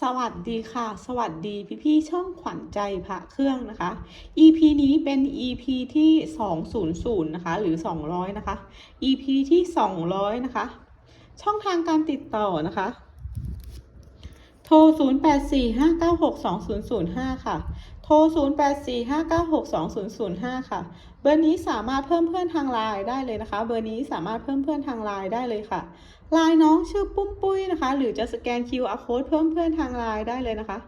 สวัสดีค่ะ สวัสดีพี่ๆช่องขวัญใจพระเครื่องนะคะ EP นี้เป็น EP ที่ 200 นะคะ หรือ 200 นะคะ EP ที่ 200 นะคะ ช่องทางการติดต่อนะคะ โทร 0845962005 ค่ะ โทร 0845962005 ค่ะ เบอร์นี้สามารถเพิ่มเพื่อนทางไลน์ได้เลยนะคะ เบอร์นี้สามารถเพิ่มเพื่อนทางไลน์ได้เลยค่ะ ไลน์น้องชื่อปุ้มปุ้ยนะคะ หรือจะสแกน QR code เพิ่มเพื่อนทางไลน์ได้เลยนะคะ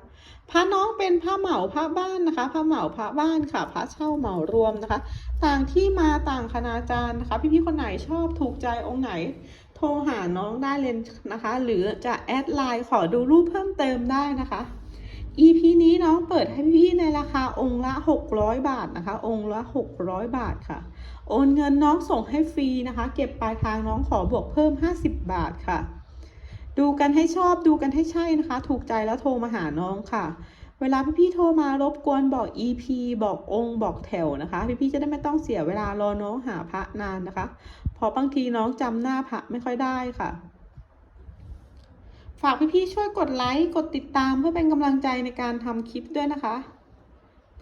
พระน้องเป็นผ้าเหมาผ้าบ้านนะคะผ้าเหมาผ้าบ้านค่ะผ้าเช่าเหมารวมนะคะ ต่างที่มาต่างคณาจารย์นะคะ พี่ๆคนไหนชอบถูกใจองค์ไหน โทรหาน้องได้เลยนะคะ หรือจะแอดไลน์ขอดูรูปเพิ่มเติมได้นะคะ EP นี้น้องเปิดให้พี่ในราคาองค์ละ 600 บาทนะคะ องค์ละ 600 บาทค่ะ โอนเงินน้องส่งให้ฟรีนะคะ เก็บปลายทางน้องขอบวกเพิ่ม 50 บาทค่ะ ดูกันให้ชอบดูกันให้ใช่นะคะ ถูกใจแล้วโทรมาหาน้องค่ะ เวลาพี่ๆโทรมารบกวนบอก EP บอกองค์บอกแถวนะคะ พี่ๆจะได้ไม่ต้องเสียเวลารอน้องหาพระนานนะคะ เพราะบางทีน้องจำหน้าพระไม่ค่อยได้ค่ะฝากพี่ๆช่วยกดไลค์ กดติดตามเพื่อเป็นกำลังใจในการทำคลิปด้วยนะคะ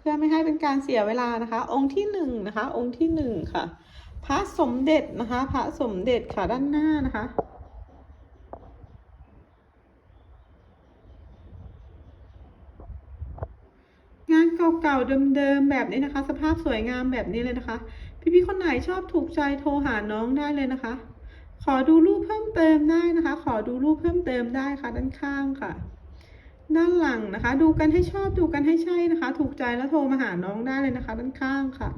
พื่อไม่ให้เป็นการเสียเวลานะคะ องค์ที่หนึ่งนะคะ องค์ที่หนึ่งค่ะ พระสมเด็จนะคะ พระสมเด็จค่ะด้านหน้านะคะ งานเก่าๆเดิมๆแบบนี้นะคะ สภาพสวยงามแบบนี้เลยนะคะ พี่ๆคนไหนชอบถูกใจโทรหาน้องได้เลยนะคะ ขอดูรูปเพิ่มเติมได้นะคะ ขอดูรูปเพิ่มเติมได้ค่ะด้านข้างค่ะ ด้านหลังนะคะ ดูกันให้ชอบดูกันให้ใช่นะคะ ถูกใจแล้วโทรมาหาน้องได้เลยนะคะ ด้านข้างค่ะ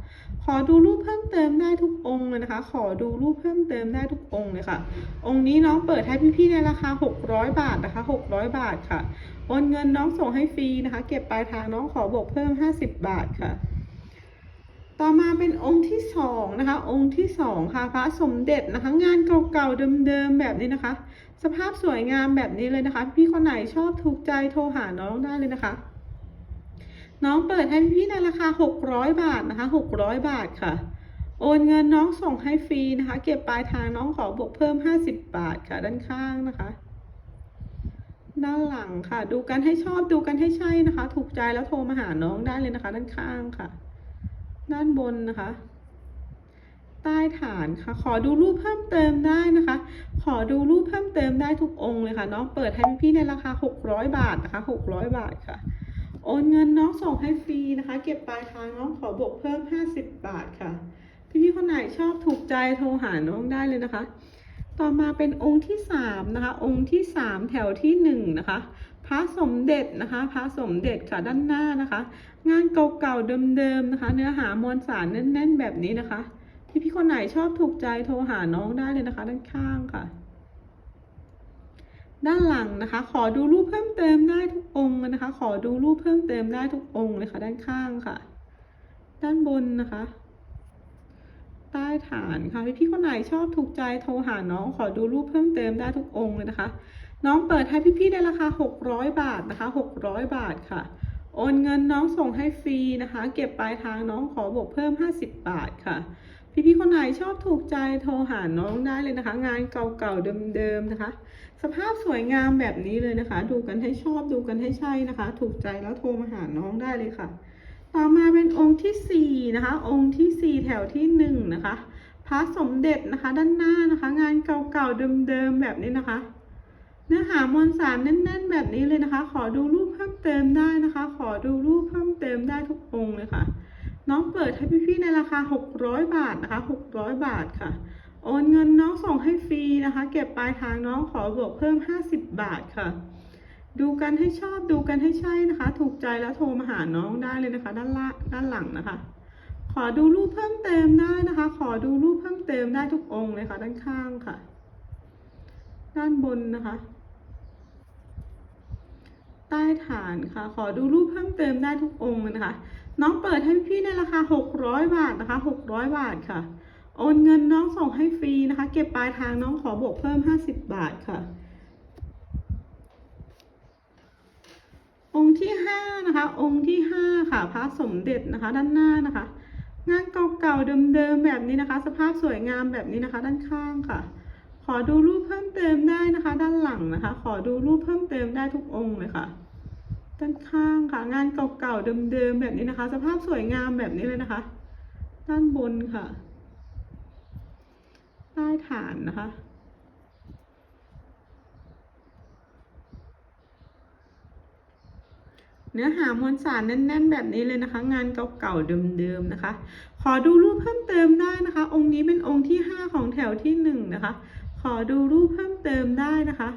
ขอดูรูปเพิ่มเติมได้ทุกองค์เลยนะคะ ขอดูรูปเพิ่มเติมได้ทุกองค์เลยค่ะ องค์นี้น้องเปิดให้พี่ๆในราคา 600 บาทนะคะ 600 บาทค่ะโอนเงินน้องส่งให้ฟรีนะคะ เก็บปลายทางน้องขอบวกเพิ่ม 50 บาทค่ะ ต่อมาเป็นองค์ที่สองนะคะ องค์ที่สองค่ะพระสมเด็จนะคะ งานเก่าๆเดิมๆแบบนี้นะคะ สภาพสวยงามแบบนี้เลยนะคะ พี่คนไหนชอบถูกใจโทรหาน้องได้เลยนะคะ น้องเปิดให้พี่ในราคา 600 บาทนะคะ600 บาทค่ะ โอนเงินน้องส่งให้ฟรีนะคะ เก็บปลายทางน้องขอบวกเพิ่ม 50 บาทค่ะด้านข้างนะคะด้านหลังค่ะ ดูกันให้ชอบดูกันให้ใช่นะคะ ถูกใจแล้วโทรมาหาน้องได้เลยนะคะ ด้านข้างค่ะ ด้านบนนะคะ ใต้ฐานค่ะ ขอดูรูปเพิ่มเติมได้นะคะ ขอดูรูปเพิ่มเติมได้ทุกองค์เลยค่ะน้องเปิดให้พี่ในราคา 600 บาทนะคะ 600 บาทค่ะ โอนเงินน้องส่งให้ฟรีนะคะ เก็บปลายทางน้องขอบวกเพิ่ม 50 บาทค่ะ พี่ๆคนไหนชอบถูกใจโทรหาน้องได้เลยนะคะต่อมาเป็นองค์ที่สามนะคะ องค์ที่สามแถวที่หนึ่งนะคะ พระสมเด็จนะคะพระสมเด็จค่ะด้านหน้านะคะ งานเก่าๆเดิมๆนะคะ เนื้อหามวลสารแน่นๆแบบนี้นะคะพี่ๆคนไหนชอบถูกใจโทรหาน้องได้เลยนะคะ ด้านข้างค่ะ ด้านหลังนะคะ ขอดูรูปเพิ่มเติมได้ทุกองค์นะคะ ขอดูรูปเพิ่มเติมได้ทุกองค์เลยค่ะด้านข้างค่ะ ด้านบนนะคะใต้ฐานค่ะพี่พี่ๆคนไหนชอบถูกใจโทรหาน้องขอดูรูปเพิ่มเติมได้ทุกองค์เลยนะคะ น้องเปิดให้พี่ๆในราคา 600 บาทนะคะ 600 บาทค่ะ โอนเงินน้องส่งให้ฟรีนะคะ เก็บปลายทางน้องขอบวกเพิ่ม 50 บาทค่ะ พี่ๆคนไหนชอบถูกใจโทรหาน้องได้เลยนะคะ งานเก่าๆเดิมๆนะคะ สภาพสวยงามแบบนี้เลยนะคะ ดูกันให้ชอบดูกันให้ใช่นะคะ ถูกใจแล้วโทรมาหาน้องได้เลยค่ะ ต่อมาเป็นองค์ที่สี่นะคะ องค์ที่สี่แถวที่หนึ่งนะคะพระสมเด็จนะคะ ด้านหน้านะคะ งานเก่าๆเดิมๆแบบนี้นะคะ เนื้อหามวลสารแน่น ๆ แบบนี้เลยนะคะ ขอดูรูปเพิ่มเติมได้นะคะ ขอดูรูปเพิ่มเติมได้ทุกองค์เลยค่ะ น้องเปิดให้พี่ๆในราคา 600 บาทนะคะ 600 บาทค่ะ โอนเงินน้องส่งให้ฟรีนะคะ เก็บปลายทางน้องขอบวกเพิ่ม 50 บาทค่ะ ดูกันให้ชอบดูกันให้ใช่นะคะ ถูกใจแล้วโทรมาหาน้องได้เลยนะคะ ด้านล่างด้านหลังนะคะ ขอดูรูปเพิ่มเติมได้นะคะ ขอดูรูปเพิ่มเติมได้ทุกองค์เลยค่ะ ด้านข้างค่ะ ด้านบนนะคะ ต้ฐานค่ะ ขอดูรูปเพิ่มเติมได้ทุกองค์เลยนะคะ น้องเปิดให้พี่ในราคา 600 บาทนะคะ 600 บาทค่ะ โอนเงินน้องส่งให้ฟรีนะคะ เก็บปลายทางน้องขอบวกเพิ่ม 50 บาทค่ะ องค์ที่ห้านะคะ องค์ที่ห้าค่ะ พระสมเด็จนะคะ ด้านหน้านะคะ งานเก่าๆเดิมๆแบบนี้นะคะ สภาพสวยงามแบบนี้นะคะ ด้านข้างค่ะขอดูรูปเพิ่มเติมได้นะคะ ด้านหลังนะคะ ขอดูรูปเพิ่มเติมได้ทุกองค์เลยค่ะ ด้านข้างค่ะ งานเก่าๆเดิมๆแบบนี้นะคะ สภาพสวยงามแบบนี้เลยนะคะ ด้านบนค่ะใต้ฐานนะคะ เนื้อหามวลสารแน่น ๆ แบบนี้เลยนะคะ งานเก่าๆเดิมๆนะคะ ขอดูรูปเพิ่มเติมได้นะคะ องค์นี้เป็นองค์ที่ห้าของแถวที่หนึ่งนะคะ ขอดูรูปเพิ่มเติมได้นะคะ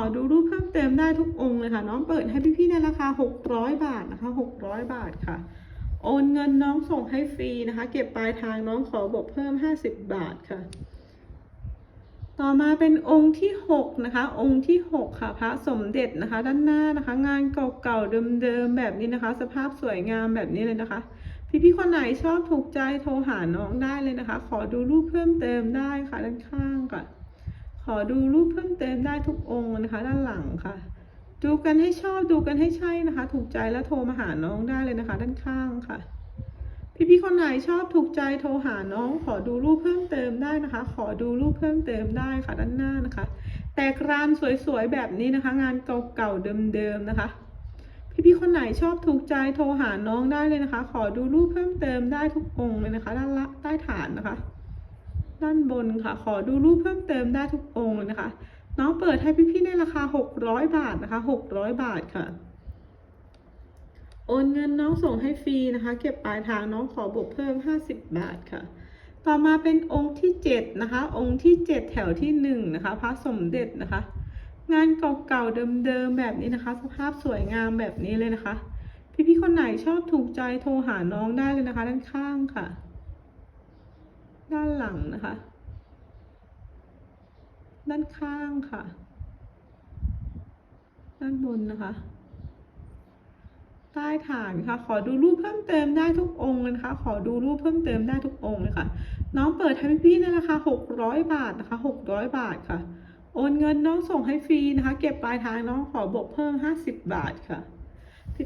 อดูรูปเพิ่มเติมได้ทุกองค์เลยค่ะ น้องเปิดให้พี่ๆในราคา 600 บาทนะคะ 600 บาทค่ะโอนเงินน้องส่งให้ฟรีนะคะ เก็บปลายทางน้องขอบวกเพิ่ม 50 บาทค่ะ ต่อมาเป็นองค์ที่หกนะคะ องค์ที่หกค่ะ พระสมเด็จนะคะ ด้านหน้านะคะ งานเก่าๆเดิมๆแบบนี้นะคะ สภาพสวยงามแบบนี้เลยนะคะ พี่ๆคนไหนชอบถูกใจโทรหาน้องได้เลยนะคะ ขอดูรูปเพิ่มเติมได้ค่ะด้านข้างค่ะ ขอดูรูปเพิ่มเติมได้ทุกองค์นะคะ ด้านหลังค่ะ ดูกันให้ชอบดูกันให้ใช่นะคะ ถูกใจแล้วโทรมาหาน้องได้เลยนะคะ ด้านข้างค่ะ พี่ๆคนไหนชอบถูกใจโทรหาน้อง ขอดูรูปเพิ่มเติมได้นะคะ ขอดูรูปเพิ่มเติมได้ค่ะด้านหน้านะคะ แตกรานสวยๆแบบนี้นะคะ งานเก่าๆเดิมๆนะคะพี่ๆคนไหนชอบถูกใจโทรหาน้องได้เลยนะคะ ขอดูรูปเพิ่มเติมได้ทุกองเลยนะคะ ด้านละใต้ฐานนะคะ ด้านบนค่ะ ขอดูรูปเพิ่มเติมได้ทุกองค์นะคะ น้องเปิดให้พี่ๆในราคา 600 บาทนะคะ 600 บาทค่ะ โอนเงินน้องส่งให้ฟรีนะคะ เก็บปลายทางน้องขอบวกเพิ่ม 50 บาทค่ะ ต่อมาเป็นองค์ที่ 7 นะคะ องค์ที่ 7 แถวที่ 1 นะคะ พระสมเด็จนะคะ งานเก่าๆเดิมๆแบบนี้นะคะ สภาพสวยงามแบบนี้เลยนะคะ พี่ๆคนไหนชอบถูกใจโทรหาน้องได้เลยนะคะ ด้านข้างค่ะ ด้านหลังนะคะ ด้านข้างค่ะ ด้านบนนะคะ ใต้ฐานค่ะ ขอดูรูปเพิ่มเติมได้ทุกองค์นะคะ ขอดูรูปเพิ่มเติมได้ทุกองค์เลยค่ะ น้องเปิดให้พี่ๆในราคา600บาทนะคะ600บาทค่ะ โอนเงินน้องส่งให้ฟรีนะคะ เก็บปลายทางน้องขอบวกเพิ่ม50บาทค่ะ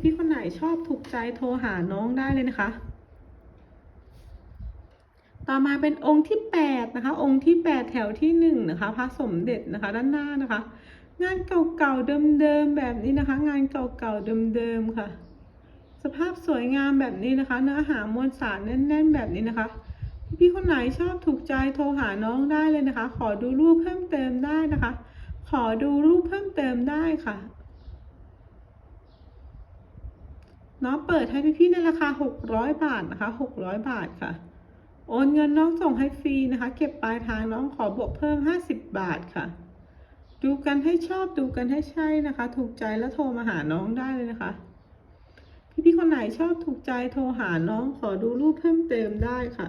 พี่ๆคนไหนชอบถูกใจโทรหาน้องได้เลยนะคะ ต่อมาเป็นองค์ที่8นะคะ องค์ที่ 8 แถวที่1นะคะพระสมเด็จนะคะด้านหน้านะคะ งานเก่าๆเดิมๆแบบนี้นะคะ งานเก่าๆเดิมๆค่ะ สภาพสวยงามแบบนี้นะคะ เนื้อหามวลสารแน่น ๆ แบบนี้นะคะ พี่ๆคนไหนชอบถูกใจโทรหาน้องได้เลยนะคะ ขอดูรูปเพิ่มเติมได้นะคะ ขอดูรูปเพิ่มเติมได้ค่ะน้องเปิดให้พี่ๆในราคา 600 บาทนะคะ 600 บาทค่ะ โอนเงินน้องส่งให้ฟรีนะคะ เก็บปลายทางน้องขอบวกเพิ่ม 50 บาทค่ะ ดูกันให้ชอบดูกันให้ใช่นะคะ ถูกใจแล้วโทรมาหาน้องได้เลยนะคะ พี่ๆคนไหนชอบถูกใจโทรหาน้องขอดูรูปเพิ่มเติมได้ค่ะ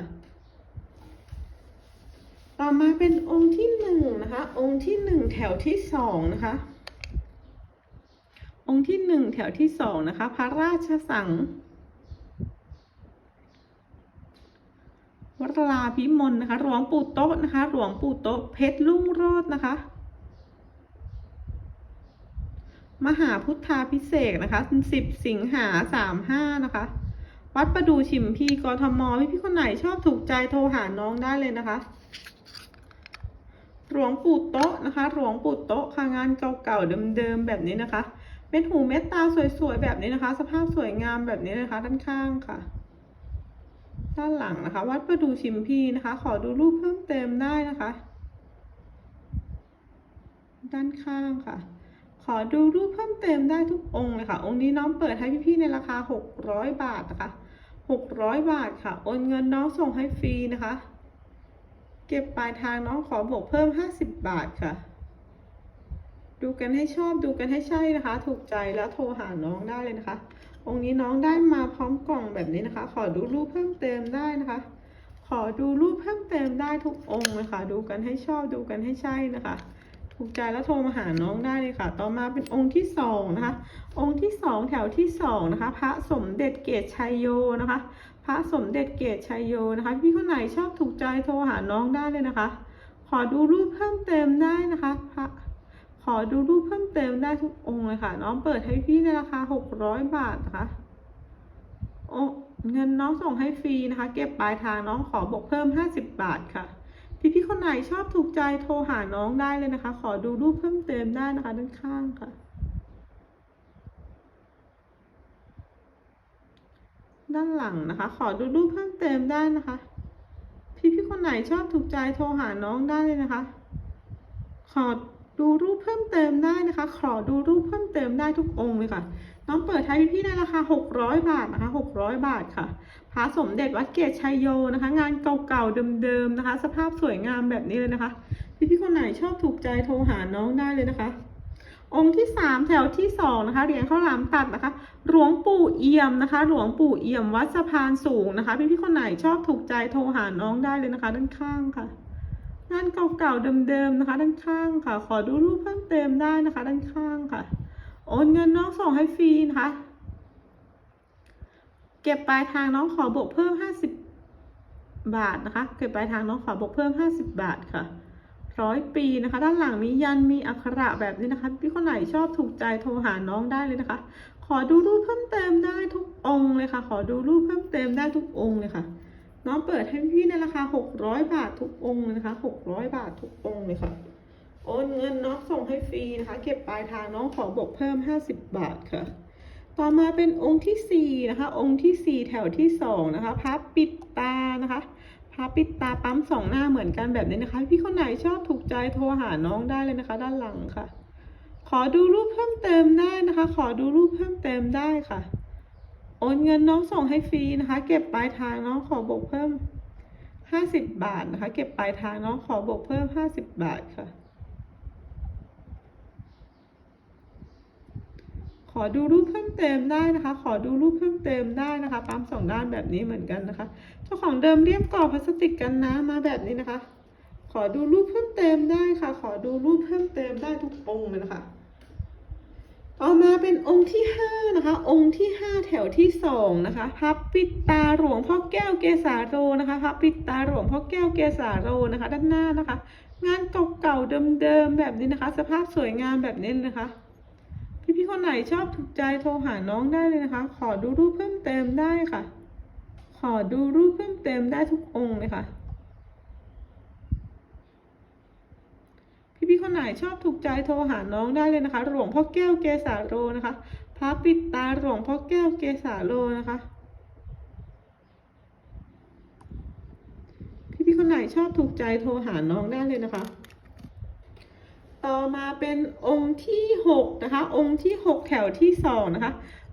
ต่อมาเป็นองค์ที่หนึ่งนะคะ องค์ที่หนึ่งแถวที่สองนะคะ องค์ที่หนึ่งแถวที่สองนะคะ พระราชสัง วัดลาพิมลนะคะ หลวงปู่โต๊ะนะคะ หลวงปู่โต๊ะเพชรลุ่งโรจน์นะคะ มหาพุทธาพิเศษนะคะ10สิงหา35นะคะ วัดประดูชิมพีกทมพี่พี่คนไหนชอบถูกใจโทรหาน้องได้เลยนะคะ หลวงปู่โต๊ะนะคะ หลวงปู่โต๊ะค่ะงานเก่าๆเดิมๆแบบนี้นะคะ เป็นหูเม็ดตาสวยๆแบบนี้นะคะ สภาพสวยงามแบบนี้นะคะ ด้านข้างค่ะ ด้านหลังนะคะ วัดประดูชิมพีนะคะ ขอดูรูปเพิ่มเติมได้นะคะ ด้านข้างค่ะ ขอดูรูปเพิ่มเติมได้ทุกองค์เลยค่ะ องค์นี้น้องเปิดให้พี่ๆในราคา 600 บาทนะคะ 600 บาทค่ะ โอนเงินน้องส่งให้ฟรีนะคะ เก็บปลายทางน้องขอบวกเพิ่ม 50 บาทค่ะ ดูกันให้ชอบดูกันให้ใช่นะคะ ถูกใจแล้วโทรหาน้องได้เลยนะคะ องค์นี้น้องได้มาพร้อมกล่องแบบนี้นะคะ ขอดูรูปเพิ่มเติมได้นะคะ ขอดูรูปเพิ่มเติมได้ทุกองค์เลยค่ะ ดูกันให้ชอบดูกันให้ใช่นะคะ ถูกใจแล้วโทรมาหาน้องได้เลยค่ะ ต่อมาเป็นองค์ที่สองนะคะ องค์ที่สองแถวที่สองนะคะ พระสมเด็จเกตชัยโยนะคะ พระสมเด็จเกตชัยโยนะคะ พี่คนไหนชอบถูกใจโทรหาน้องได้เลยนะคะ ขอดูรูปเพิ่มเติมได้นะคะ พระ ขอดูรูปเพิ่มเติมได้ทุกองค์เลยค่ะ น้องเปิดให้พี่ในราคา 600 บาทนะคะโอ้เงินน้องส่งให้ฟรีนะคะ เก็บปลายทางน้องขอบวกเพิ่ม 50 บาทค่ะ พี่ๆคนไหนชอบถูกใจโทรหาน้องได้เลยนะคะ ขอดูรูปเพิ่มเติมได้นะคะด้านข้างค่ะ ด้านหลังนะคะ ขอดูรูปเพิ่มเติมได้นะคะ พี่ๆคนไหนชอบถูกใจโทรหาน้องได้เลยนะคะ ขอ ดูรูปเพิ่มเติมได้นะคะ ขอดูรูปเพิ่มเติมได้ทุกองค์เลยค่ะ น้องเปิดให้พี่ๆในราคา 600 บาทนะคะ 600 บาทค่ะพระสมเด็จวัดเกตชัยโยนะคะ งานเก่าๆเดิมๆนะคะ สภาพสวยงามแบบนี้เลยนะคะ พี่ๆคนไหนชอบถูกใจโทรหาน้องได้เลยนะคะ องค์ที่สามแถวที่สองนะคะเหรียญข้าวหลามตัดนะคะ หลวงปู่เอี่ยมนะคะ หลวงปู่เอี่ยมวัดสะพานสูงนะคะ พี่ๆคนไหนชอบถูกใจโทรหาน้องได้เลยนะคะ ด้านข้างค่ะ งานเก่าๆเดิมๆนะคะ ด้านข้างค่ะ ขอดูรูปเพิ่มเติมได้นะคะ ด้านข้างค่ะ โอนเงินน้องส่งให้ฟรีนะคะ เก็บปลายทางน้องขอบวกเพิ่มห้าสิบบาทนะคะ เก็บปลายทางน้องขอบวกเพิ่มห้าสิบบาทค่ะร้อยปีนะคะ ด้านหลังมียันมีอักขระแบบนี้นะคะ พี่คนไหนชอบถูกใจโทรหาน้องได้เลยนะคะ ขอดูรูปเพิ่มเติมได้ทุกองเลยค่ะ ขอดูรูปเพิ่มเติมได้ทุกองเลยค่ะ น้องเปิดให้พี่ในราคา 600 บาททุกองค์เลยนะคะ 600 บาททุกองค์เลยค่ะ โอนเงินน้องส่งให้ฟรีนะคะ เก็บปลายทางน้องขอบวกเพิ่ม 50 บาทค่ะ ต่อมาเป็นองค์ที่ 4 นะคะ องค์ที่ 4 แถวที่ 2 นะคะพับปิดตานะคะพับปิดตาปั๊มสองหน้าเหมือนกันแบบนี้นะคะ พี่คนไหนชอบถูกใจโทรหาน้องได้เลยนะคะ ด้านหลังค่ะ ขอดูรูปเพิ่มเติมได้นะคะ ขอดูรูปเพิ่มเติมได้ค่ะ โอนเงินน้องส่งให้ฟรีนะคะ เก็บปลายทางน้องขอบวกเพิ่ม50บาทนะคะ เก็บปลายทางน้องขอบวกเพิ่ม50บาทค่ะ ขอดูรูปเพิ่มเติมได้นะคะ ขอดูรูปเพิ่มเติมได้นะคะปั๊มสองด้านแบบนี้เหมือนกันนะคะ เจ้าของเดิมเรียบกรอบพลาสติกกันน้ำมาแบบนี้นะคะ ขอดูรูปเพิ่มเติมได้ค่ะ ขอดูรูปเพิ่มเติมได้ทุกองเลยนะคะ ต่อมาเป็นองค์ที่ห้านะคะ องค์ที่ห้าแถวที่สองนะคะพับปิดตาหลวงพ่อแก้วเกษาโรนะคะพับปิดตาหลวงพ่อแก้วเกษาโรนะคะ ด้านหน้านะคะ งานเก่าๆเดิมๆแบบนี้นะคะ สภาพสวยงามแบบนี้นะคะพี่ๆคนไหนชอบถูกใจโทรหาน้องได้เลยนะคะ ขอดูรูปเพิ่มเติมได้ค่ะ ขอดูรูปเพิ่มเติมได้ทุกองค์เลยค่ะ พี่ๆคนไหนชอบถูกใจโทรหาน้องได้เลยนะคะ หลวงพ่อแก้วเกษาโรนะคะพระปิดตาหลวงพ่อแก้วเกษาโรนะคะ พี่ๆคนไหนชอบถูกใจโทรหาน้องได้เลยนะคะ ต่อมาเป็นองค์ที่หกนะคะ องค์ที่หกแถวที่สองนะคะ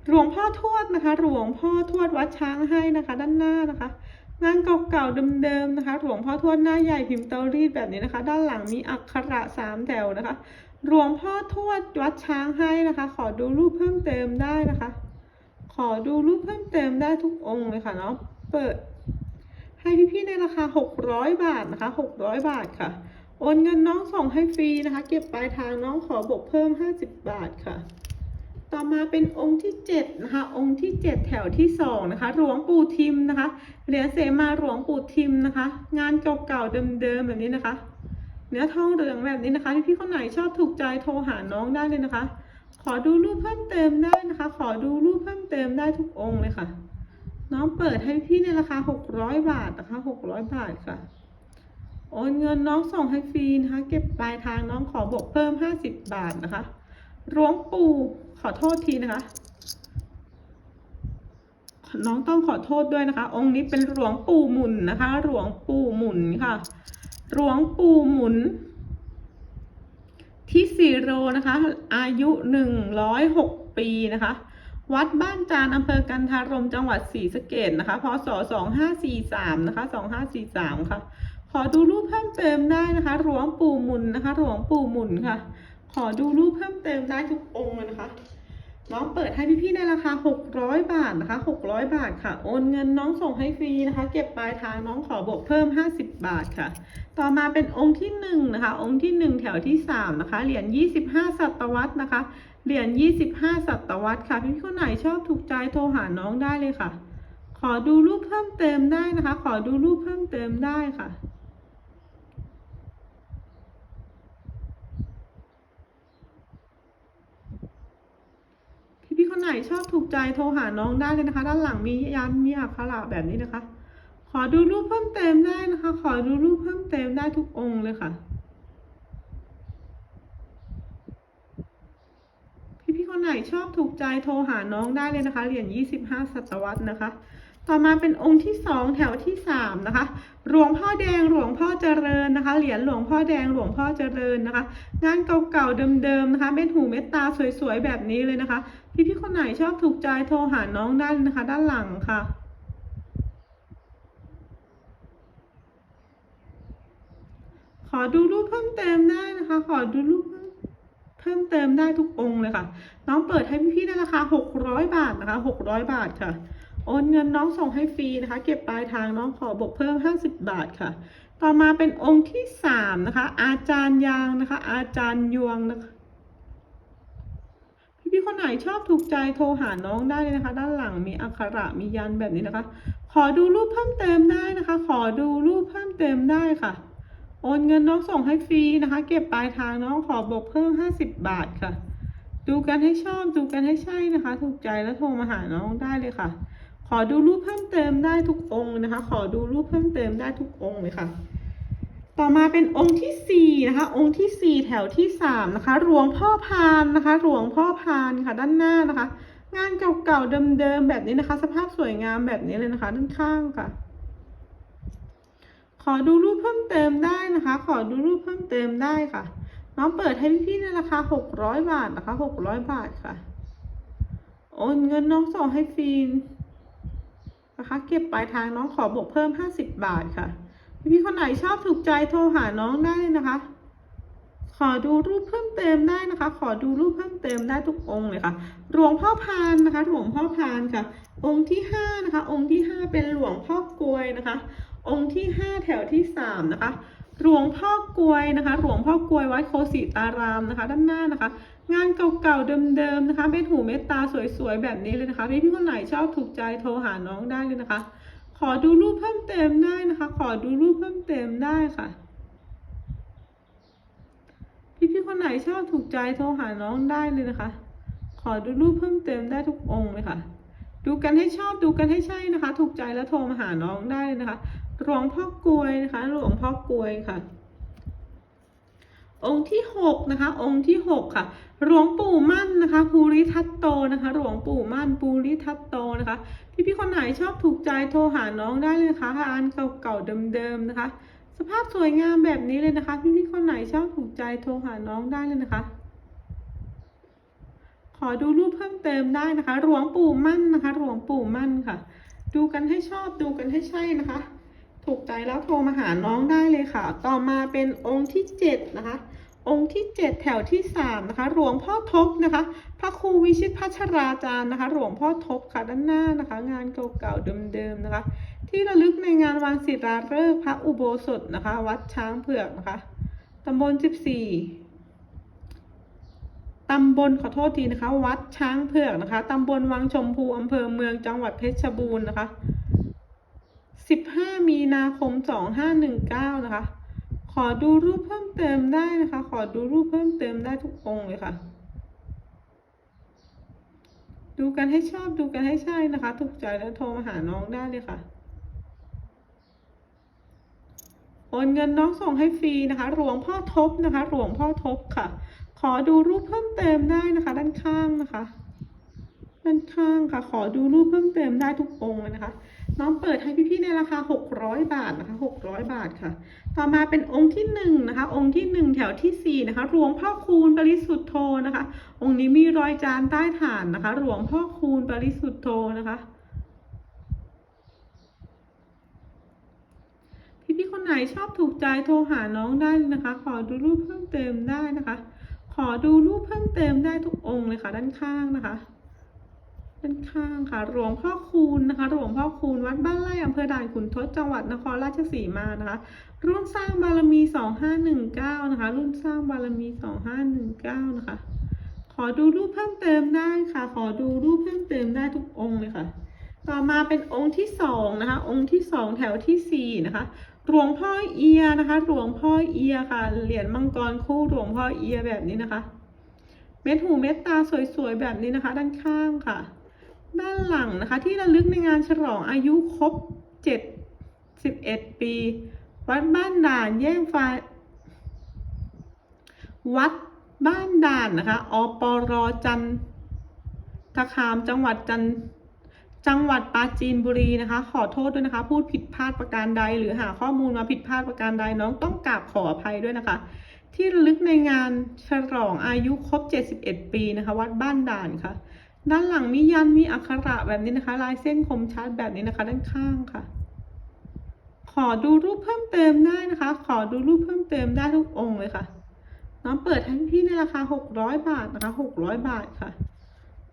หลวงพ่อทวดนะคะ หลวงพ่อทวดวัดช้างให้นะคะ ด้านหน้านะคะ งานเก่าๆเดิมๆนะคะ หลวงพ่อทวดหน้าใหญ่พิมพ์เตารีดแบบนี้นะคะ ด้านหลังมีอักขระสามแถวนะคะ หลวงพ่อทวดวัดช้างให้นะคะ ขอดูรูปเพิ่มเติมได้นะคะ ขอดูรูปเพิ่มเติมได้ทุกองค์เลยค่ะเนาะ เปิด ให้พี่ๆในราคา 600 บาทนะคะ 600 บาทค่ะ โอนเงินน้องส่งให้ฟรีนะคะ เก็บปลายทางน้องขอบวกเพิ่ม 50 บาทค่ะ ต่อมาเป็นองค์ที่7นะคะองค์ที่ 7 แถวที่2นะคะหลวงปู่ทิมนะคะเหรียญเสมาหลวงปู่ทิมนะคะ งานเก่าๆเดิมๆแบบนี้นะคะ เนื้อทองเหลืองแบบนี้นะคะพี่คนไหนชอบถูกใจโทรหาน้องได้เลยนะคะ ขอดูรูปเพิ่มเติมได้นะคะ ขอดูรูปเพิ่มเติมได้ทุกองค์เลยค่ะ น้องเปิดให้พี่ในราคา 600 บาทนะคะ 600 บาทค่ะ โอนเงินน้องส่งให้ฟรีนะคะ เก็บปลายทางน้องขอบวกเพิ่ม 50 บาทนะคะ หลวงปู่ขอโทษทีนะคะ น้องต้องขอโทษด้วยนะคะ องค์นี้เป็นหลวงปู่หมุนนะคะ หลวงปู่หมุนค่ะ หลวงปู่หมุน ที่สีโรนะคะ อายุหนึ่งร้อยหกปีนะคะ วัดบ้านจานอำเภอกันทารมจังหวัดศรีสะเกดนะคะพศสองห้าสี่สามนะคะสองห้าสี่สามค่ะ ขอดูรูปเพิ่มเติมได้นะคะ หลวงปู่หมุนนะคะ หลวงปู่หมุนค่ะ ขอดูรูปเพิ่มเติมได้ทุกองค์เลยนะคะ น้องเปิดให้พี่ๆในราคา 600 บาทนะคะ 600 บาทค่ะ โอนเงินน้องส่งให้ฟรีนะคะ เก็บปลายทางน้องขอบวกเพิ่ม 50 บาทค่ะ ต่อมาเป็นองค์ที่1นะคะ องค์ที่ 1 แถวที่ 3 นะคะ เหรียญ 25 ศตวรรษนะคะ เหรียญ 25 ศตวรรษค่ะ พี่ๆคนไหนชอบถูกใจโทรหาน้องได้เลยค่ะ ขอดูรูปเพิ่มเติมได้นะคะ ขอดูรูปเพิ่มเติมได้ค่ะ พี่ๆค นไหนชอบถูกใจโทรหาน้องได้เลยนะคะ ด้านหลังมียันมีอักขระแบบนี้นะคะ ขอดูรูปเพิ่มเติมได้นะคะ ขอดูรูปเพิ่มเติมได้ทุกองค์เลยค่ะ พี่ๆคนไหนชอบถูกใจโทรหาน้องได้เลยนะคะเหรียญ25ศตวรรษนะคะ ต่อมาเป็นองค์ที่สองแถวที่สามนะคะ หลวงพ่อแดงหลวงพ่อเจริญนะคะ เหรียญหลวงพ่อแดงหลวงพ่อเจริญนะคะ งานเก่าๆเดิมๆนะคะเม็ดหูเม็ดตาสวยๆแบบนี้เลยนะคะ พี่ๆคนไหนชอบถูกใจโทรหาน้องได้เลยนะคะ ด้านหลังค่ะขอดูรูปเพิ่มเติมได้นะคะ ขอดูรูปเพิ่มเติมได้ทุกองค์เลยค่ะ น้องเปิดให้พี่ๆในราคา 600 บาทนะคะ 600 บาทค่ะ โอนเงินน้องส่งให้ฟรีนะคะ เก็บปลายทางน้องขอบวกเพิ่ม 50 บาทค่ะ ต่อมาเป็นองค์ที่ 3 นะคะ อาจารย์ยางนะคะ อาจารย์ยวงนะคะพี่ๆคนไหนชอบถูกใจโทรหาน้องได้เลยนะคะ ด้านหลังมีอักขระมียันแบบนี้นะคะ ขอดูรูปเพิ่มเติมได้นะคะ ขอดูรูปเพิ่มเติมได้ค่ะ โอนเงินน้องส่งให้ฟรีนะคะ เก็บปลายทางน้องขอบวกเพิ่ม 50 บาทค่ะ ดูกันให้ชอบดูกันให้ใช่นะคะ ถูกใจแล้วโทรมาหาน้องได้เลยค่ะ ขอดูรูปเพิ่มเติมได้ทุกองค์นะคะ ขอดูรูปเพิ่มเติมได้ทุกองค์เลยค่ะ ต่อมาเป็นองค์ที่สี่นะคะ องค์ที่สี่แถวที่สามนะคะ หลวงพ่อพานนะคะ หลวงพ่อพานค่ะ ด้านหน้านะคะ งานเก่าๆเดิมๆแบบนี้นะคะ สภาพสวยงามแบบนี้เลยนะคะ ด้านข้างค่ะ ขอดูรูปเพิ่มเติมได้นะคะ ขอดูรูปเพิ่มเติมได้ค่ะ น้องเปิดให้พี่ๆในราคา600บาทนะคะ600บาทค่ะ โอนเงินน้องส่งให้ฟรี นะคะ เก็บปลายทางน้องขอบวกเพิ่ม 50 บาทค่ะ พี่ๆคนไหนชอบถูกใจโทรหาน้องได้เลยนะคะ ขอดูรูปเพิ่มเติมได้นะคะ ขอดูรูปเพิ่มเติมได้ทุกองค์เลยค่ะ หลวงพ่อพานนะคะหลวงพ่อพานค่ะ องค์ที่ห้านะคะ องค์ที่ห้าเป็นหลวงพ่อกลวยนะคะ องค์ที่ห้าแถวที่สามนะคะหลวงพ่อกลวยนะคะ หลวงพ่อกลวยวัดโคสิตารามนะคะ ด้านหน้านะคะ งานเก่าๆเดิมๆนะคะเม็ดหูเม็ดตาสวยๆแบบนี้เลยนะคะพี่ๆคนไหนชอบถูกใจโทรหาน้องได้เลยนะคะ ขอดูรูปเพิ่มเติมได้นะคะ ขอดูรูปเพิ่มเติมได้ค่ะ พี่ๆคนไหนชอบถูกใจโทรหาน้องได้เลยนะคะ ขอดูรูปเพิ่มเติมได้ทุกองค์เลยค่ะ ดูกันให้ชอบดูกันให้ใช่นะคะ ถูกใจแล้วโทรมาหาน้องได้เลยนะคะหลวงพ่อกลวยนะคะ หลวงพ่อกลวยค่ะ องค์ที่หกนะคะ องค์ที่หกค่ะ หลวงปู่มั่นนะคะภูริทัตโตนะคะ หลวงปู่มั่นภูริทัตโตนะคะ พี่พี่คนไหนชอบถูกใจโทรหาน้องได้เลยนะคะอันเก่าๆเดิมๆนะคะ สภาพสวยงามแบบนี้เลยนะคะ พี่พี่คนไหนชอบถูกใจโทรหาน้องได้เลยนะคะ ขอดูรูปเพิ่มเติมได้นะคะ หลวงปู่มั่นนะคะ หลวงปู่มั่นค่ะ ดูกันให้ชอบดูกันให้ใช่นะคะ ถูกใจแล้วโทรมาหาน้องได้เลยค่ะ ต่อมาเป็นองค์ที่เจ็ดนะคะ องค์ที่เจ็ดแถวที่สามนะคะ หลวงพ่อทบนะคะ พระครูวิชิตพัชราจารย์นะคะ หลวงพ่อทบค่ะด้านหน้านะคะ งานเก่าๆเดิมๆนะคะ ที่ระลึกในงานวันศิลาฤกษ์พระอุโบสถนะคะ วัดช้างเผือกนะคะตำบลสิบสี่ตำบลขอโทษทีนะคะ วัดช้างเผือกนะคะ ตำบลวังชมพูอำเภอเมืองจังหวัดเพชรบูรณ์นะคะ 15 มีนาคม 2519 นะคะ อดูรูปเพิ่มเติมได้นะคะ ขอดูรูปเพิ่มเติมได้ทุกองค์เลยค่ะ ดูกันให้ชอบดูกันให้ใช่นะคะ ถูกใจแล้วโทรมาหาน้องได้เลยค่ะโอนเงินน้องส่งให้ฟรีนะคะ หลวงพ่อทบนะคะ หลวงพ่อทบค่ะ ขอดูรูปเพิ่มเติมได้นะคะ ด้านข้างนะคะ ด้านข้างค่ะ ขอดูรูปเพิ่มเติมได้ทุกองค์เลยนะคะ น้องเปิดให้พี่ๆในราคา 600 บาทนะคะ 600 บาทค่ะ ต่อมาเป็นองค์ที่หนึ่งนะคะ องค์ที่หนึ่งแถวที่สี่นะคะ หลวงพ่อคูณปริสุทธโธนะคะ องค์นี้มีรอยจานใต้ฐานนะคะ หลวงพ่อคูณปริสุทธโธนะคะพี่ๆคนไหนชอบถูกใจโทรหาน้องได้นะคะ ขอดูรูปเพิ่มเติมได้นะคะ ขอดูรูปเพิ่มเติมได้ทุกองค์เลยค่ะด้านข้างนะคะ ด้านข้างค่ะหลวงพ่อคูณนะคะหลวงพ่อคูณวัดบ้านไร่อำเภอด่านขุนทดจังหวัดนครราชสีมานะคะ รุ่นสร้างบารมี 2519 นะคะ รุ่นสร้างบารมี 2519 นะคะ ขอดูรูปเพิ่มเติมได้ค่ะ ขอดูรูปเพิ่มเติมได้ทุกองค์เลยค่ะ ต่อมาเป็นองค์ที่สองนะคะ องค์ที่สองแถวที่สี่นะคะหลวงพ่อเอียนะคะหลวงพ่อเอียค่ะ เหรียญมังกรคู่หลวงพ่อเอียแบบนี้นะคะ เม็ดหูเม็ดตาสวยๆแบบนี้นะคะ ด้านข้างค่ะ ด้านหลังนะคะ ที่ระลึกในงานฉลองอายุครบ 71 ปี วัดบ้านด่านแย่งฟ้าวัดบ้านด่านนะคะอปรจันทคามจังหวัดจันจังหวัดปราจีนบุรีนะคะ ขอโทษด้วยนะคะ พูดผิดพลาดประการใด หรือหาข้อมูลมาผิดพลาดประการใดน้องต้องกราบขออภัยด้วยนะคะ ที่ระลึกในงานฉลองอายุครบ 71 ปีนะคะ วัดบ้านด่านค่ะ ด้านหลังมียันมีอักขระแบบนี้นะคะ ลายเส้นคมชัดแบบนี้นะคะ ด้านข้างค่ะ ขอดูรูปเพิ่มเติมได้นะคะ ขอดูรูปเพิ่มเติมได้ทุกองค์เลยค่ะ น้องเปิดให้พี่ในราคา600บาทนะคะ600บาทค่ะ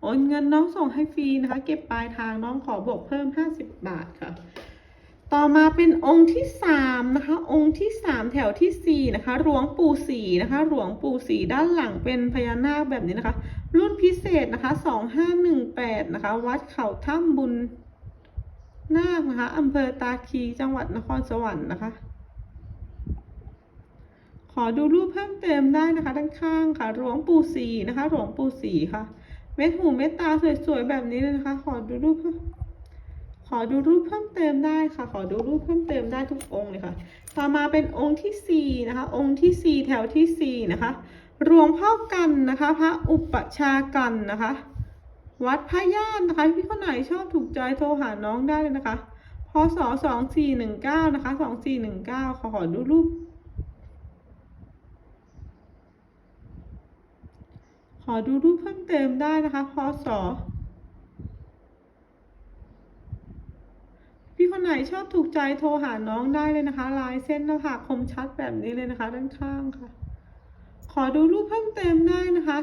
โอนเงินน้องส่งให้ฟรีนะคะ เก็บปลายทางน้องขอบวกเพิ่ม50บาทค่ะ ต่อมาเป็นองค์ที่สามนะคะ องค์ที่สามแถวที่สี่นะคะ หลวงปู่ศรีนะคะ หลวงปู่ศรีด้านหลังเป็นพญานาคแบบนี้นะคะ รุ่นพิเศษนะคะสองห้าหนึ่งแปดนะคะ วัดเขาถ้ำบุญนาคนะคะอำเภอตาคีจังหวัดนครสวรรค์นะคะ ขอดูรูปเพิ่มเติมได้นะคะ ด้านข้างค่ะ หลวงปู่ศรีนะคะ หลวงปู่ศรีค่ะ เม็ดหูเม็ดตาสวยๆแบบนี้เลยนะคะ ขอดูรูปเพิ่ม ขอดูรูปเพิ่มเติมได้ค่ะ ขอดูรูปเพิ่มเติมได้ทุกองค์เลยค่ะ ต่อมาเป็นองค์ที่สี่นะคะ องค์ที่สี่แถวที่สี่นะคะหลวงพ่อกันนะคะ พระอุปชากันนะคะ วัดพระญาตินะคะ พี่คนไหนชอบถูกใจโทรหาน้องได้เลยนะคะพศสองสี่หนึ่งเก้านะคะสองสี่หนึ่งเก้าขอขอดูรูป ขอดูรูปเพิ่มเติมได้นะคะพศ พี่คนไหนชอบถูกใจโทรหาน้องได้เลยนะคะ ลายเส้นหน้าผากคมชัดแบบนี้เลยนะคะ ด้านข้างค่ะ ขอดูรูปเพิ่มเติมได้นะคะ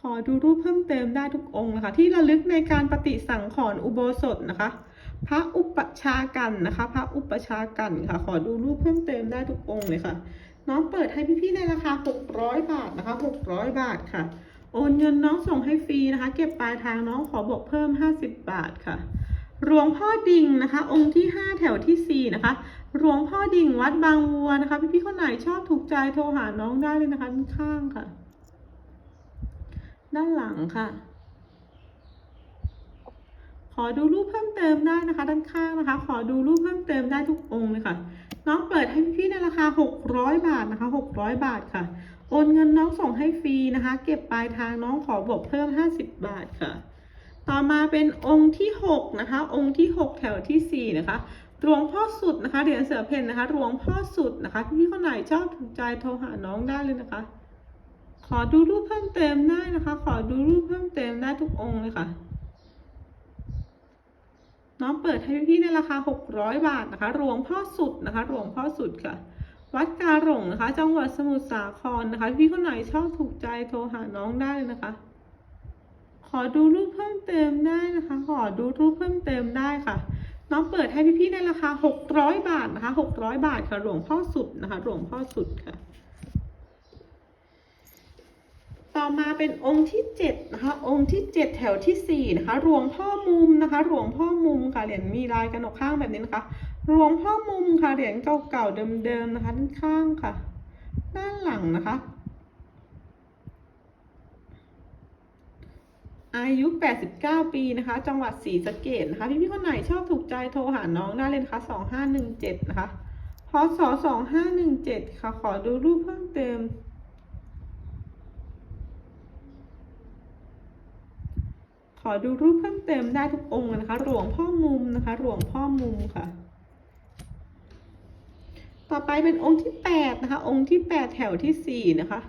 ขอดูรูปเพิ่มเติมได้ทุกองค์นะคะ ที่ระลึกในการปฏิสังขรณ์อุโบสถนะคะ พระอุปชากันนะคะ พระอุปชากันค่ะ ขอดูรูปเพิ่มเติมได้ทุกองค์เลยค่ะ น้องเปิดให้พี่ๆในราคา 600 บาทนะคะ 600 บาทค่ะ โอนเงินน้องส่งให้ฟรีนะคะ เก็บปลายทางน้องขอบวกเพิ่ม 50 บาทค่ะหลวงพ่อดิ่งนะคะ องค์ที่ 5 แถวทีสี่ 4 นะคะหลวงพ่อดิ่งวัดบางวัวนะคะ พี่ๆคนไหนชอบถูกใจโทรหาน้องได้เลยนะคะด้านข้างค่ะ ด้านหลังค่ะ ขอดูรูปเพิ่มเติมได้นะคะ ด้านข้างนะคะ ขอดูรูปเพิ่มเติมได้ทุกองค์เลยค่ะ น้องเปิดให้พี่ๆในราคา 600 บาทนะคะ 600 บาทค่ะ โอนเงินน้องส่งให้ฟรีนะคะ เก็บปลายทางน้องขอบวกเพิ่ม 50 บาทค่ะ ต่อมาเป็นองค์ที่ 6 นะคะ องค์ที่ 6 แถวทีสี่4 นะคะหลวงพ่อสุดนะคะเหรียญเสือเพ่นนะคะหลวงพ่อสุดนะคะพี่คนไหนชอบถูกใจโทรหาน้องได้เลยนะคะ ขอดูรูปเพิ่มเติมได้นะคะ ขอดูรูปเพิ่มเติมได้ทุกองค์เลยค่ะ น้องเปิดให้พี่ๆในราคา 600 บาทนะคะหลวงพ่อสุดนะคะหลวงพ่อสุดค่ะ วัดกาหลงนะคะ จังหวัดสมุทรสาครนะคะ พี่คนไหนชอบถูกใจโทรหาน้องได้เลยนะคะ ขอดูรูปเพิ่มเติมได้นะคะ ขอดูรูปเพิ่มเติมได้ค่ะ น้องเปิดให้พี่ๆในราคา600บาทนะคะ600บาทค่ะหลวงพ่อสุดนะคะหลวงพ่อสุดค่ะ ต่อมาเป็นองค์ที่เจ็ดนะคะองค์ที่เจ็ดแถวที่สี่นะคะหลวงพ่อมุมนะคะหลวงพ่อมุมค่ะเหรียญมีลายกระหนกข้างแบบนี้นะคะหลวงพ่อมุมค่ะเหรียญเก่าๆเดิมๆนะคะด้านข้างค่ะ ด้านหลังนะคะ อายุ 89 ปีนะคะ จังหวัดศรีสะเกษนะคะพี่ๆคนไหนชอบถูกใจโทรหาน้องได้เลยนะคะ2517นะคะพศ2517ค่ะขอดูรูปเพิ่มเติม ขอดูรูปเพิ่มเติมได้ทุกองค์นะคะ หลวงพ่อมุมนะคะ หลวงพ่อมุมค่ะ ต่อไปเป็นองค์ที่แปดนะคะ องค์ที่แปดแถวที่สี่นะคะ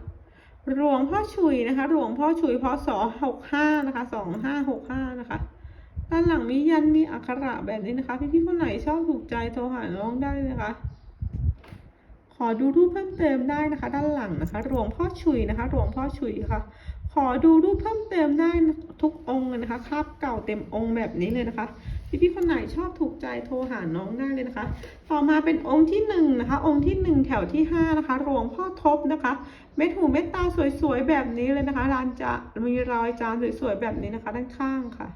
หลวงพ่อฉุยนะคะ หลวงพ่อฉุยพศหกห้านะคะสองห้าหกห้านะคะด้านหลังมียันมีอักขระแบบนี้นะคะ พี่ๆคนไหนชอบถูกใจโทรหาน้องได้นะคะ ขอดูรูปเพิ่มเติมได้นะคะ ด้านหลังนะคะ หลวงพ่อฉุยนะคะ หลวงพ่อฉุยค่ะ ขอดูรูปเพิ่มเติมได้ทุกองค์เลยนะคะคราบเก่าเต็มองค์แบบนี้เลยนะคะพี่พี่ๆคนไหนชอบถูกใจโทรหาน้องได้เลยนะคะ ต่อมาเป็นองค์ที่หนึ่งนะคะ องค์ที่หนึ่งแถวที่ห้านะคะหลวงพ่อทบนะคะเม็ดหูเม็ดตาสวยๆแบบนี้เลยนะคะลานจะมีรอยจานสวยๆแบบนี้นะคะ ด้านข้างค่ะ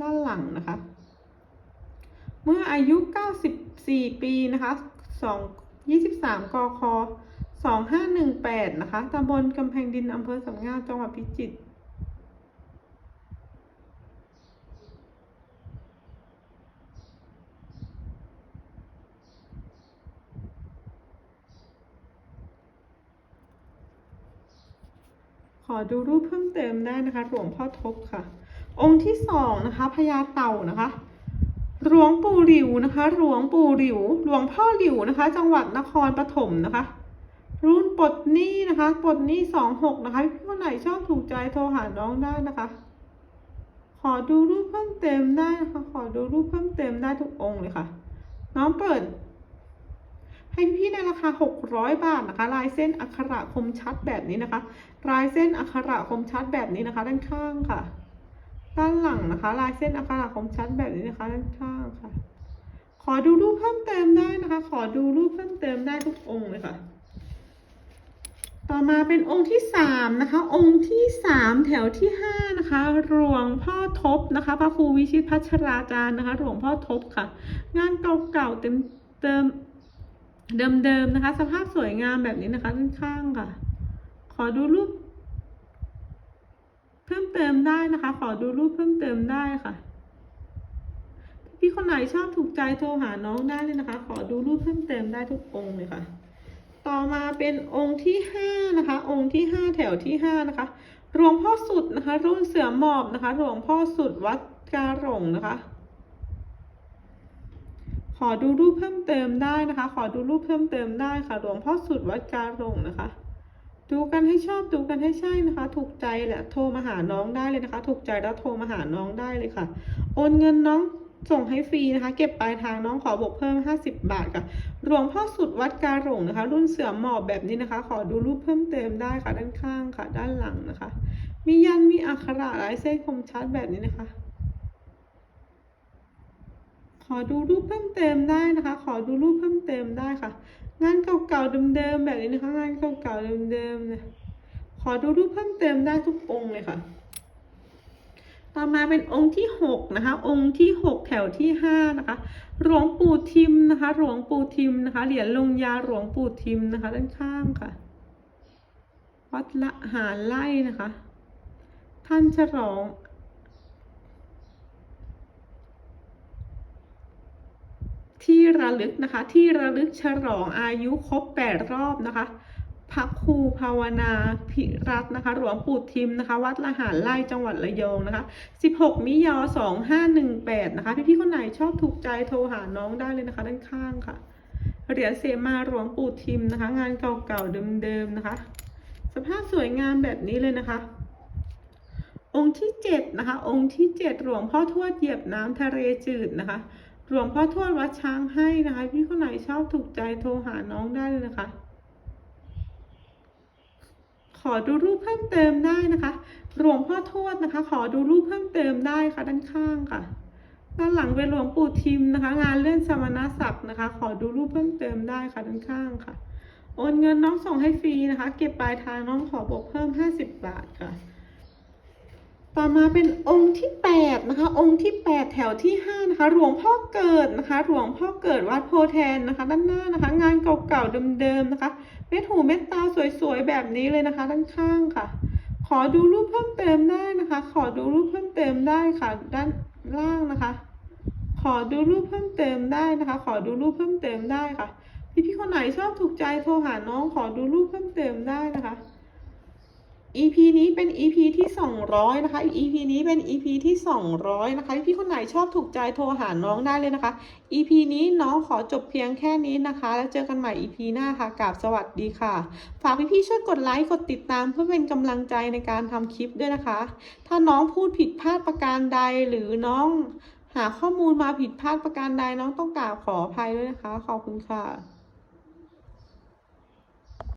ด้านหลังนะคะ เมื่ออายุ 94 ปีนะคะ2 23กค 2518 นะคะตำบลกำแพงดินอำเภอสำงาจังหวัดพิจิตรขอดูรูปเพิ่มเติมได้นะคะ หลวงพ่อทบค่ะ องค์ที่สองนะคะพญาเต่านะคะ หลวงปู่หลิวนะคะ หลวงปู่หลิว หลวงพ่อหลิวนะคะ จังหวัดนครปฐมนะคะ รุ่นปลดหนี้นะคะปลดหนี้สองหกนะคะพี่คนไหนชอบถูกใจโทรหาน้องได้นะคะ ขอดูรูปเพิ่มเติมได้นะคะ ขอดูรูปเพิ่มเติมได้ทุกองค์เลยค่ะ น้องเปิด ให้พี่ในราคา600บาทนะคะ ลายเส้นอักขระคมชัดแบบนี้นะคะ ลายเส้นอักขระคมชัดแบบนี้นะคะ ด้านข้างค่ะ ด้านหลังนะคะ ลายเส้นอักขระคมชัดแบบนี้นะคะ ด้านข้างค่ะ ขอดูรูปเพิ่มเติมได้นะคะ ขอดูรูปเพิ่มเติมได้ทุกองค์เลยค่ะ ต่อมาเป็นองค์ที่สามนะคะ องค์ที่สามแถวที่ห้านะคะหลวงพ่อทบนะคะพระครูวิชิตพัชราจารย์นะคะหลวงพ่อทบค่ะ งานเก่าๆเต็มเติมเดิมๆนะคะ สภาพสวยงามแบบนี้นะคะข้างๆค่ะ ขอดูรูป เพิ่มเติมได้นะคะ ขอดูรูปเพิ่มเติมได้ค่ะพี่คนไหนชอบถูกใจโทรหาน้องได้เลยนะคะ ขอดูรูปเพิ่มเติมได้ทุกองค์เลยค่ะ ต่อมาเป็นองค์ที่ห้านะคะ องค์ที่ห้าแถวที่ห้านะคะ หลวงพ่อสุดนะคะ รุ่นเสือหมอบนะคะ หลวงพ่อสุดวัดกาหลงนะคะ ขอดูรูปเพิ่มเติมได้นะคะ ขอดูรูปเพิ่มเติมได้ค่ะ หลวงพ่อสุดวัดกาหลงนะคะ ดูกันให้ชอบดูกันให้ใช่นะคะ ถูกใจแหละ โทรมาหาน้องได้เลยนะคะ ถูกใจแล้วโทรมาหาน้องได้เลยค่ะ โอนเงินน้อง ส่งให้ฟรีนะคะ เก็บปลายทางน้องขอบวกเพิ่ม 50 บาทค่ะหลวงพ่อสุดวัดกาหลงนะคะ รุ่นเสือหมอบแบบนี้นะคะ ขอดูรูปเพิ่มเติมได้ค่ะด้านข้างค่ะ ด้านหลังนะคะ มียันมีอักขระลายเส้นคมชัดแบบนี้นะคะ ขอดูรูปเพิ่มเติมได้นะคะ ขอดูรูปเพิ่มเติมได้ค่ะ งานเก่าๆเดิมๆแบบนี้นะคะ งานเก่าๆเดิมๆเนี่ยขอดูรูปเพิ่มเติมได้ทุกองค์เลยค่ะ ต่อมาเป็นองค์ที่หกนะคะ องค์ที่หกแถวที่ห้านะคะ หลวงปู่ทิมนะคะ หลวงปู่ทิมนะคะ เหรียญลงยาหลวงปู่ทิมนะคะ ด้านข้างค่ะ วัดละหาไล่นะคะ ท่านฉลองที่ระลึกนะคะ ที่ระลึกฉลองอายุครบแปดรอบนะคะ พระครูภาวนาพิรัตนะคะ หลวงปู่ทิมนะคะ วัดละหารไล่จังหวัดระยองนะคะ 16 มิยอ 2518 นะคะ พี่ๆคนไหนชอบถูกใจโทรหาน้องได้เลยนะคะ ด้านข้างค่ะ เหรียญเสมาหลวงปู่ทิมนะคะ งานเก่าๆเดิมๆนะคะ สภาพสวยงามแบบนี้เลยนะคะ องค์ที่เจ็ดนะคะ องค์ที่เจ็ดหลวงพ่อทวดเหยียบน้ำทะเลจืดนะคะ หลวงพ่อทวดวัดช้างให้นะคะ พี่คนไหนชอบถูกใจโทรหาน้องได้เลยนะคะ ขอดูรูปเพิ่มเติมได้นะคะหลวงพ่อทวดนะคะ ขอดูรูปเพิ่มเติมได้ค่ะด้านข้างค่ะ ด้านหลังเป็นหลวงปู่ทิมนะคะ งานเลื่อนสมณศักดิ์นะคะ ขอดูรูปเพิ่มเติมได้ค่ะด้านข้างค่ะ โอนเงินน้องส่งให้ฟรีนะคะ เก็บปลายทางน้องขอบวกเพิ่ม 50 บาทค่ะ ต่อมาเป็นองค์ที่แปดนะคะ องค์ที่แปดแถวที่ห้านะคะ หลวงพ่อเกิดนะคะ หลวงพ่อเกิดวัดโพแทนนะคะ ด้านหน้านะคะ งานเก่าๆเดิมๆนะคะ เม็ดหูเม็ดตาสวยๆแบบนี้เลยนะคะด้านข้างค่ะ ขอดูรูปเพิ่มเติมได้นะคะ ขอดูรูปเพิ่มเติมได้ค่ะ ด้านล่างนะคะ ขอดูรูปเพิ่มเติมได้นะคะ ขอดูรูปเพิ่มเติมได้ค่ะพี่ๆคนไหนชอบถูกใจโทรหาน้องขอดูรูปเพิ่มเติมได้นะคะ EP นี้เป็น EP ที่ 200 นะคะ EP นี้เป็น EP ที่ 200 นะคะ พี่คนไหนชอบถูกใจโทรหาน้องได้เลยนะคะ EP นี้น้องขอจบเพียงแค่นี้นะคะ แล้วเจอกันใหม่ EP หน้าค่ะกราบสวัสดีค่ะ ฝากพี่ๆช่วยกดไลค์ กดติดตามเพื่อเป็นกำลังใจในการทำคลิปด้วยนะคะ ถ้าน้องพูดผิดพลาดประการใดหรือน้อง หาข้อมูลมาผิดพลาดประการใดน้องต้องกราบขออภัยด้วยนะคะ ขอบคุณค่ะ